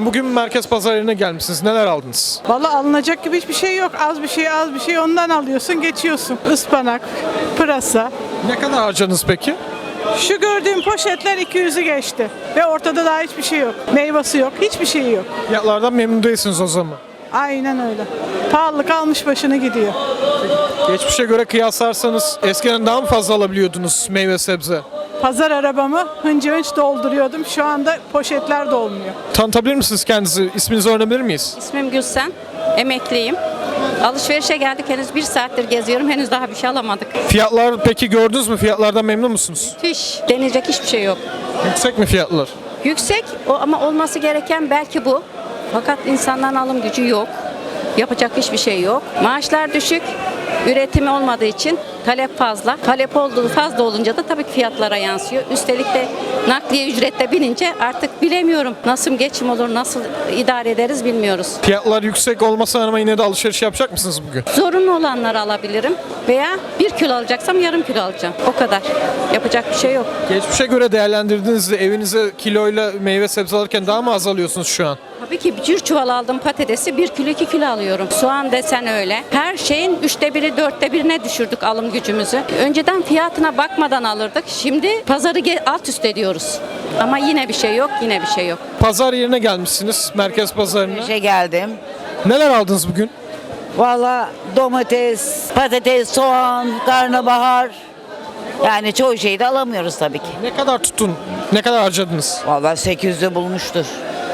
Bugün merkez pazar yerine gelmişsiniz. Neler aldınız? Valla alınacak gibi hiçbir şey yok. Az bir şey az bir şey ondan alıyorsun geçiyorsun. Ispanak, pırasa. Ne kadar harcadınız peki? Şu gördüğüm poşetler 200'ü geçti. Ve ortada daha hiçbir şey yok. Meyvası yok. Hiçbir şey yok. Fiyatlardan memnun değilsiniz o zaman. Aynen öyle. Pahalılık almış başını gidiyor. Geçmişe göre kıyaslarsanız eskiden daha mı fazla alabiliyordunuz meyve sebze? Pazar arabamı hınca hınç dolduruyordum. Şu anda poşetler dolmuyor. Tanıtabilir misiniz kendinizi? İsminizi öğrenebilir miyiz? İsmim Gülsen, emekliyim. Alışverişe geldik henüz bir saattir geziyorum henüz daha bir şey alamadık. Fiyatlar peki gördünüz mü? Fiyatlardan memnun musunuz? Fiş deneyecek hiçbir şey yok. Yüksek mi fiyatlar? Yüksek o ama olması gereken belki bu. Fakat insanların alım gücü yok. Yapacak hiçbir şey yok. Maaşlar düşük. Üretimi olmadığı için talep fazla. Talep olduğu fazla olunca da tabii ki fiyatlara yansıyor. Üstelik de nakliye ücrette binince artık bilemiyorum. Nasıl geçim olur, nasıl idare ederiz bilmiyoruz. Fiyatlar yüksek olmasına rağmen yine de alışveriş yapacak mısınız bugün? Zorunlu olanları alabilirim veya bir kilo alacaksam yarım kilo alacağım. O kadar. Yapacak bir şey yok. Geçmişe göre değerlendirdiğinizde evinize kiloyla meyve sebze alırken daha mı az alıyorsunuz şu an? Tabii ki bir çuval aldım patatesi bir kilo iki kilo alıyorum. Soğan desen öyle. Her şeyin üçte biri dörtte birine düşürdük alım gücümüzü. Önceden fiyatına bakmadan alırdık. Şimdi pazarı alt üst ediyoruz. Ama yine bir şey yok, yine bir şey yok. Pazar yerine gelmişsiniz, merkez pazarına. İşe geldim. Neler aldınız bugün? Valla domates, patates, soğan, karnabahar. Yani çoğu şeyi de alamıyoruz tabii ki. Ne kadar tutun? Ne kadar harcadınız? Valla 800'de bulmuştur.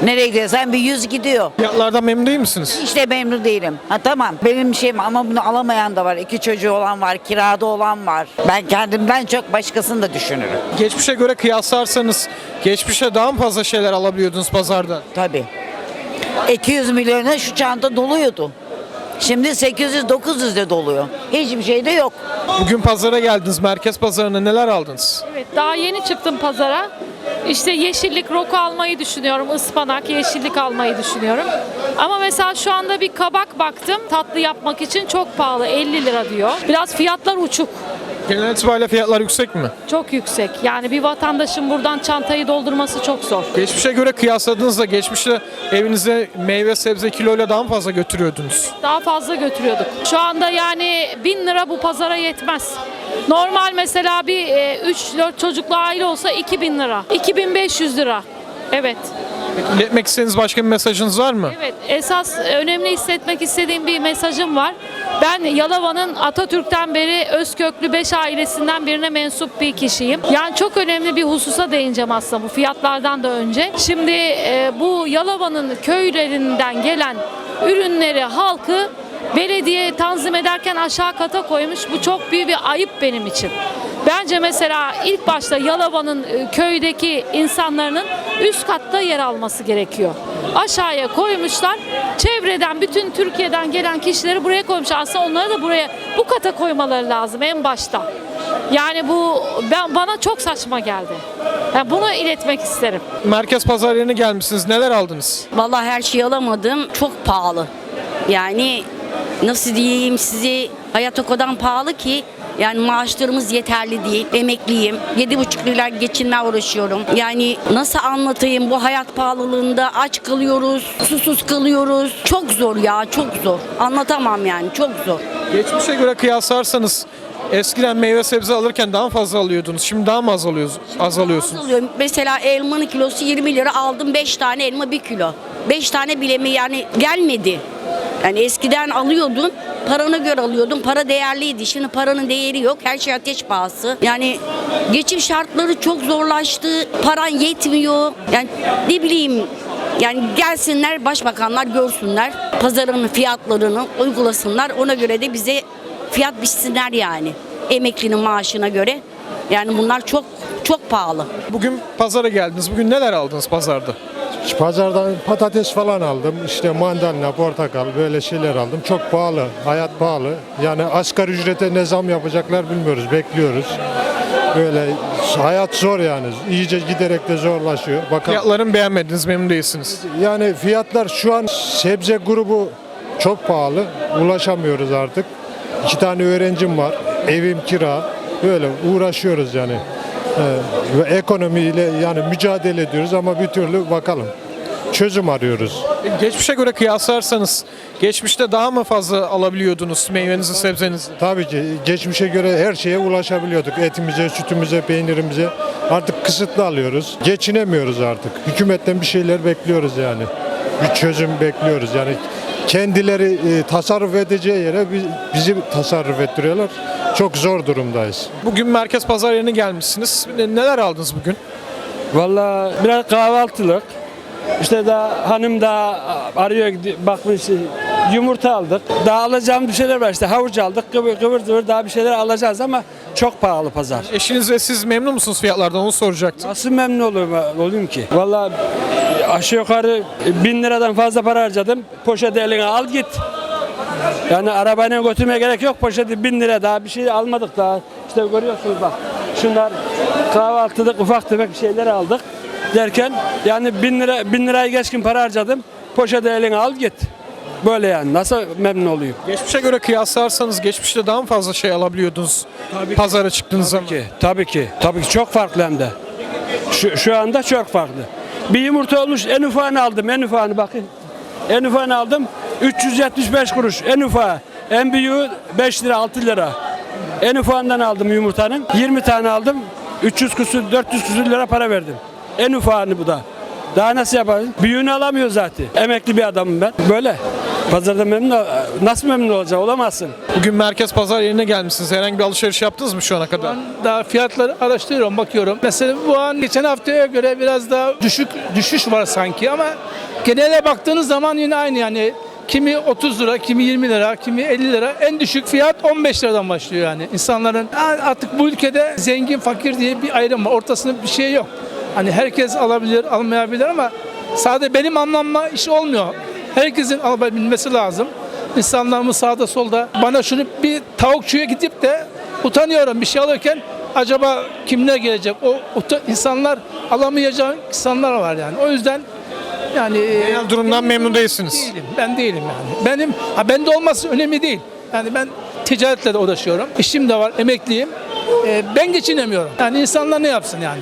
Nereye gidersen bir 100 gidiyor. Fiyatlardan memnun değil misiniz? İşte memnun değilim. Ha tamam benim şeyim ama bunu alamayan da var. İki çocuğu olan var, kirada olan var. Ben kendimden çok başkasını da düşünürüm. Geçmişe göre kıyaslarsanız geçmişe daha mı fazla şeyler alabiliyordunuz pazardan? Tabii. 200 milyona şu çanta doluyordu. Şimdi 800-900 de doluyor. Hiçbir şey de yok. Bugün pazara geldiniz, merkez pazarına neler aldınız? Evet, daha yeni çıktım pazara. İşte yeşillik roku almayı düşünüyorum. ıspanak, yeşillik almayı düşünüyorum. Ama mesela şu anda bir kabak baktım. Tatlı yapmak için çok pahalı. 50 lira diyor. Biraz fiyatlar uçuk. Genel itibariyle fiyatlar yüksek mi? Çok yüksek. Yani bir vatandaşın buradan çantayı doldurması çok zor. Geçmişe göre kıyasladığınızda geçmişte evinize meyve sebze kiloyla daha mı fazla götürüyordunuz? Daha fazla götürüyorduk. Şu anda yani 1000 lira bu pazara yetmez. Normal mesela bir 3-4 çocuklu aile olsa 2000 lira. 2500 lira. Evet. İletmek istediğiniz başka bir mesajınız var mı? Evet, esas önemli hissetmek istediğim bir mesajım var. Ben Yalova'nın Atatürk'ten beri Özköklü 5 ailesinden birine mensup bir kişiyim. Yani çok önemli bir hususa değineceğim aslında bu fiyatlardan da önce. Şimdi e, bu Yalova'nın köylerinden gelen ürünleri halkı belediye tanzim ederken aşağı kata koymuş. Bu çok büyük bir ayıp benim için. Bence mesela ilk başta Yalova'nın e, köydeki insanların üst katta yer alması gerekiyor. Aşağıya koymuşlar. Çevreden bütün Türkiye'den gelen kişileri buraya koymuşlar. Aslında onları da buraya bu kata koymaları lazım en başta. Yani bu ben bana çok saçma geldi. Yani bunu iletmek isterim. Merkez pazar yerine gelmişsiniz. Neler aldınız? Vallahi her şeyi alamadım. Çok pahalı. Yani nasıl diyeyim size hayat o kadar pahalı ki yani maaşlarımız yeterli değil. Emekliyim. Yedi buçuk lira geçinme uğraşıyorum. Yani nasıl anlatayım bu hayat pahalılığında aç kalıyoruz, susuz kalıyoruz. Çok zor ya çok zor. Anlatamam yani çok zor. Geçmişe göre kıyaslarsanız eskiden meyve sebze alırken daha fazla alıyordunuz? Şimdi daha mı az alıyorsunuz? Az alıyorsunuz. Alıyorum. Mesela elmanın kilosu 20 lira aldım 5 tane elma 1 kilo. 5 tane bile mi yani gelmedi. Yani eskiden alıyordun parana göre alıyordun para değerliydi. Şimdi paranın değeri yok her şey ateş pahası. Yani geçim şartları çok zorlaştı paran yetmiyor. Yani ne bileyim yani gelsinler başbakanlar görsünler pazarın fiyatlarını uygulasınlar ona göre de bize fiyat biçsinler yani emeklinin maaşına göre. Yani bunlar çok çok pahalı. Bugün pazara geldiniz. Bugün neler aldınız pazarda? İşte Pazardan patates falan aldım. İşte mandalina, portakal böyle şeyler aldım. Çok pahalı, hayat pahalı. Yani asgari ücrete ne zam yapacaklar bilmiyoruz, bekliyoruz. Böyle hayat zor yani. İyice giderek de zorlaşıyor. Bakalım. Fiyatlarını beğenmediniz, memnun değilsiniz. Yani fiyatlar şu an sebze grubu çok pahalı. Ulaşamıyoruz artık. İki tane öğrencim var. Evim kira. Böyle uğraşıyoruz yani. Ve ekonomiyle yani mücadele ediyoruz ama bir türlü bakalım. çözüm arıyoruz. Geçmişe göre kıyaslarsanız geçmişte daha mı fazla alabiliyordunuz meyvenizi, sebzenizi? Tabii ki geçmişe göre her şeye ulaşabiliyorduk. Etimize, sütümüze, peynirimize. Artık kısıtlı alıyoruz. Geçinemiyoruz artık. Hükümetten bir şeyler bekliyoruz yani. Bir çözüm bekliyoruz. Yani kendileri e, tasarruf edeceği yere bi- bizi tasarruf ettiriyorlar. Çok zor durumdayız. Bugün merkez pazar yerine gelmişsiniz. Neler aldınız bugün? Valla biraz kahvaltılık. İşte daha hanım da arıyor bakmış yumurta aldık. Daha alacağım bir şeyler var işte havuç aldık kıvır kıvır zıvır daha bir şeyler alacağız ama çok pahalı pazar. Eşiniz ve siz memnun musunuz fiyatlardan onu soracaktım. Nasıl memnun olayım, olayım ki? Valla aşağı yukarı bin liradan fazla para harcadım. Poşeti eline al git. Yani arabayla götürmeye gerek yok. Poşeti bin lira daha bir şey almadık daha. İşte görüyorsunuz bak. Şunlar kahvaltılık ufak tefek şeyler aldık. Derken yani bin lira bin lirayı geçkin para harcadım. Poşeti eline al git. Böyle yani. Nasıl memnun olayım? Geçmişe göre kıyaslarsanız geçmişte daha mı fazla şey alabiliyordunuz pazara çıktığınız zaman? Tabii ki, tabii ki. Tabii ki çok farklı hem de. Şu, şu anda çok farklı. Bir yumurta olmuş en ufağını aldım en ufağını bakın. En ufağını aldım 375 kuruş en ufağı. En büyüğü 5 lira 6 lira. En ufağından aldım yumurtanın. 20 tane aldım. 300 küsür 400 küsür lira para verdim. En ufağını bu da. Daha nasıl yapayım? Büyüğünü alamıyor zaten. Emekli bir adamım ben. Böyle. Pazarda memnun nasıl memnun olacak? Olamazsın. Bugün merkez pazar yerine gelmişsiniz. Herhangi bir alışveriş yaptınız mı şu ana kadar? Daha fiyatları araştırıyorum, bakıyorum. Mesela bu an geçen haftaya göre biraz daha düşük düşüş var sanki ama genele baktığınız zaman yine aynı yani. Kimi 30 lira, kimi 20 lira, kimi 50 lira. En düşük fiyat 15 liradan başlıyor yani. İnsanların artık bu ülkede zengin, fakir diye bir ayrım var. Ortasında bir şey yok. Hani herkes alabilir, almayabilir ama sadece benim anlamma iş olmuyor. Herkesin alabilmesi lazım. İnsanlarımız sağda solda bana şunu bir tavukçuya gidip de utanıyorum bir şey alırken acaba kimler gelecek? O uta- insanlar alamayacak insanlar var yani. O yüzden yani Genel durumdan memnun değilsiniz. değilim. Ben değilim yani. Benim ha bende olması önemli değil. Yani ben ticaretle de uğraşıyorum. İşim de var, emekliyim. Ee, ben geçinemiyorum. Yani insanlar ne yapsın yani?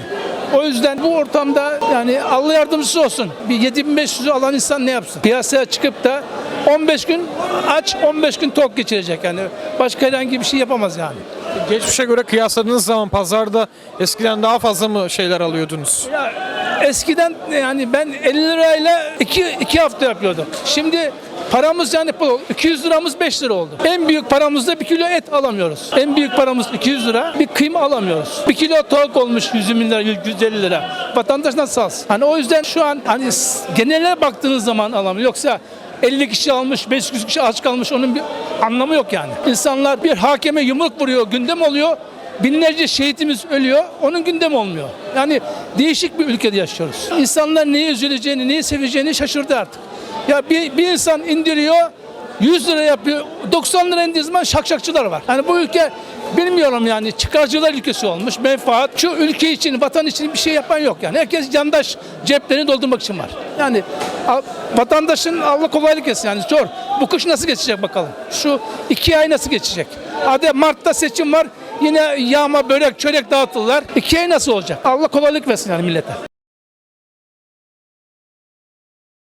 O yüzden bu ortamda yani Allah yardımcısı olsun. Bir 7500 alan insan ne yapsın? Piyasaya çıkıp da 15 gün aç, 15 gün tok geçirecek yani. Başka herhangi bir şey yapamaz yani. Geçmişe göre kıyasladığınız zaman pazarda eskiden daha fazla mı şeyler alıyordunuz? Ya eskiden yani ben 50 lirayla 2 2 hafta yapıyordum. Şimdi paramız yani bu 200 liramız 5 lira oldu. En büyük paramızda bir kilo et alamıyoruz. En büyük paramız 200 lira. Bir kıyma alamıyoruz. Bir kilo tavuk olmuş 120 lira, 150 lira. Vatandaş nasıl alsın? Hani o yüzden şu an hani genele baktığınız zaman alamıyor. Yoksa 50 kişi almış, 500 kişi aç kalmış onun bir anlamı yok yani. İnsanlar bir hakeme yumruk vuruyor, gündem oluyor. Binlerce şehitimiz ölüyor, onun gündem olmuyor. Yani değişik bir ülkede yaşıyoruz. İnsanlar neye üzüleceğini, neyi seveceğini şaşırdı artık. Ya bir, bir insan indiriyor, 100 lira yapıyor, 90 lira indiği zaman şakşakçılar var. Yani bu ülke bilmiyorum yani çıkarcılar ülkesi olmuş, menfaat. Şu ülke için, vatan için bir şey yapan yok yani. Herkes yandaş ceplerini doldurmak için var. Yani vatandaşın Allah kolaylık etsin yani zor. Bu kış nasıl geçecek bakalım? Şu iki ay nasıl geçecek? Hadi Mart'ta seçim var. Yine yağma, börek, çörek dağıtırlar. İki ay nasıl olacak? Allah kolaylık versin yani millete.